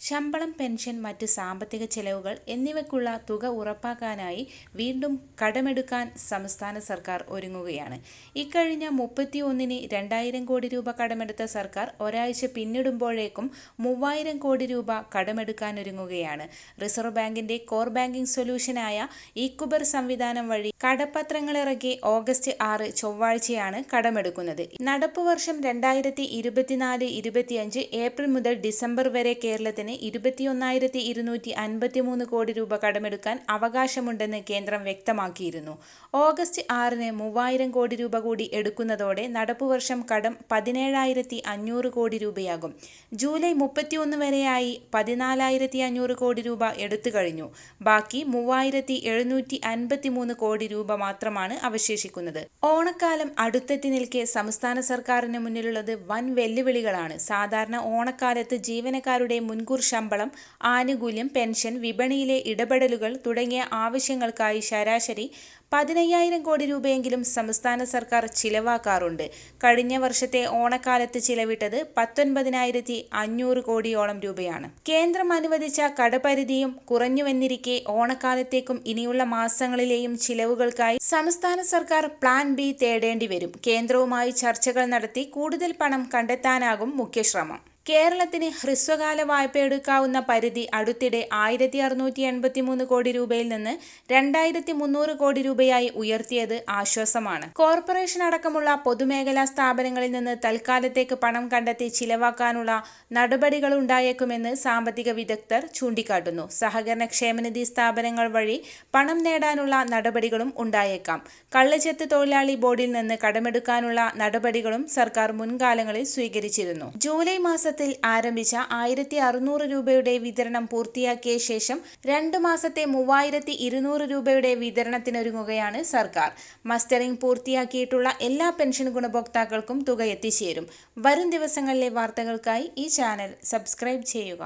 ശമ്പളം പെൻഷൻ മറ്റ് സാമ്പത്തിക ചെലവുകൾ എന്നിവയ്ക്കുള്ള തുക ഉറപ്പാക്കാനായി വീണ്ടും കടമെടുക്കാൻ സംസ്ഥാന സർക്കാർ ഒരുങ്ങുകയാണ്. ഇക്കഴിഞ്ഞ മുപ്പത്തി ഒന്നിന് രണ്ടായിരം കോടി രൂപ കടമെടുത്ത സർക്കാർ ഒരാഴ്ച പിന്നിടുമ്പോഴേക്കും മൂവായിരം കോടി രൂപ കടമെടുക്കാൻ ഒരുങ്ങുകയാണ്. റിസർവ് ബാങ്കിന്റെ കോർ ബാങ്കിംഗ് സൊല്യൂഷനായ ഈക്കുബർ സംവിധാനം വഴി കടപ്പത്രങ്ങളിറക്കി ഓഗസ്റ്റ് ആറ് ചൊവ്വാഴ്ചയാണ് കടമെടുക്കുന്നത്. നടപ്പ് വർഷം രണ്ടായിരത്തി ഇരുപത്തിനാല് ഇരുപത്തിയഞ്ച് ഏപ്രിൽ മുതൽ ഡിസംബർ വരെ കേരളത്തിന് ഇരുപത്തിയൊന്നായിരത്തി ഇരുന്നൂറ്റി അൻപത്തി മൂന്ന് കോടി രൂപ കടമെടുക്കാൻ അവകാശമുണ്ടെന്ന് കേന്ദ്രം വ്യക്തമാക്കിയിരുന്നു. ഓഗസ്റ്റ് ആറിന് മൂവായിരം കോടി രൂപ കൂടി എടുക്കുന്നതോടെ നടപ്പുവർഷം കടം പതിനേഴായിരത്തി അഞ്ഞൂറ് കോടി രൂപയാകും. ജൂലൈ മുപ്പത്തിയൊന്ന് വരെയായി പതിനാലായിരത്തി അഞ്ഞൂറ് കോടി രൂപ എടുത്തു കഴിഞ്ഞു. ബാക്കി മൂവായിരത്തി എഴുന്നൂറ്റി അൻപത്തി മൂന്ന് കോടി രൂപ മാത്രമാണ് അവശേഷിക്കുന്നത്. ഓണക്കാലം അടുത്തെത്തി നിൽക്കെ സംസ്ഥാന സർക്കാരിന് മുന്നിലുള്ളത് വൻ വെല്ലുവിളികളാണ്. സാധാരണ ഓണക്കാലത്ത് ജീവനക്കാരുടെ മുൻകൂർ ശമ്പളം ആനുകൂല്യം പെൻഷൻ വിപണിയിലെ ഇടപെടലുകൾ തുടങ്ങിയ ആവശ്യങ്ങൾക്കായി ശരാശരി പതിനയ്യായിരം കോടി രൂപയെങ്കിലും സംസ്ഥാന സർക്കാർ ചിലവാക്കാറുണ്ട്. കഴിഞ്ഞ വർഷത്തെ ഓണക്കാലത്ത് ചിലവിട്ടത് പത്തൊൻപതിനായിരത്തി അഞ്ഞൂറ് കോടിയോളം രൂപയാണ്. കേന്ദ്രം അനുവദിച്ച കടപരിധിയും കുറഞ്ഞുവെന്നിരിക്കെ ഓണക്കാലത്തേക്കും ഇനിയുള്ള മാസങ്ങളിലെയും ചിലവുകൾക്കായി സംസ്ഥാന സർക്കാർ പ്ലാൻ ബി തേടേണ്ടി വരും കേന്ദ്രവുമായി ചർച്ചകൾ നടത്തി കൂടുതൽ പണം കണ്ടെത്താനാകും മുഖ്യശ്രമം. കേരളത്തിന് ഹ്രസ്വകാല വായ്പ എടുക്കാവുന്ന പരിധി അടുത്തിടെ ആയിരത്തി അറുന്നൂറ്റി എൺപത്തി മൂന്ന് കോടി രൂപയിൽ നിന്ന് രണ്ടായിരത്തി മുന്നൂറ് കോടി രൂപയായി ഉയർത്തിയത് ആശ്വാസമാണ്. കോർപ്പറേഷൻ അടക്കമുള്ള പൊതുമേഖലാ സ്ഥാപനങ്ങളിൽ നിന്ന് തൽക്കാലത്തേക്ക് പണം കണ്ടെത്തി ചിലവാക്കാനുള്ള നടപടികൾ ഉണ്ടായേക്കുമെന്ന് സാമ്പത്തിക വിദഗ്ധർ ചൂണ്ടിക്കാട്ടുന്നു. സഹകരണ ക്ഷേമനിധി സ്ഥാപനങ്ങൾ വഴി പണം നേടാനുള്ള നടപടികളും ഉണ്ടായേക്കാം. കള്ളച്ചെത്ത് തൊഴിലാളി ബോർഡിൽ നിന്ന് കടമെടുക്കാനുള്ള നടപടികളും സർക്കാർ മുൻകാലങ്ങളിൽ സ്വീകരിച്ചിരുന്നു. ജൂലൈ മാസത്തിൽ മാസത്തിൽ ആരംഭിച്ച ആയിരത്തി അറുന്നൂറ് രൂപയുടെ വിതരണം പൂർത്തിയാക്കിയ ശേഷം രണ്ട് മാസത്തെ മൂവായിരത്തി ഇരുന്നൂറ് രൂപയുടെ വിതരണത്തിനൊരുങ്ങുകയാണ് സർക്കാർ. മസ്റ്ററിംഗ് പൂർത്തിയാക്കിയിട്ടുള്ള എല്ലാ പെൻഷൻ ഗുണഭോക്താക്കൾക്കും തുക എത്തിച്ചേരും. വരും ദിവസങ്ങളിലെ വാർത്തകൾക്കായി ഈ ചാനൽ സബ്സ്ക്രൈബ് ചെയ്യുക.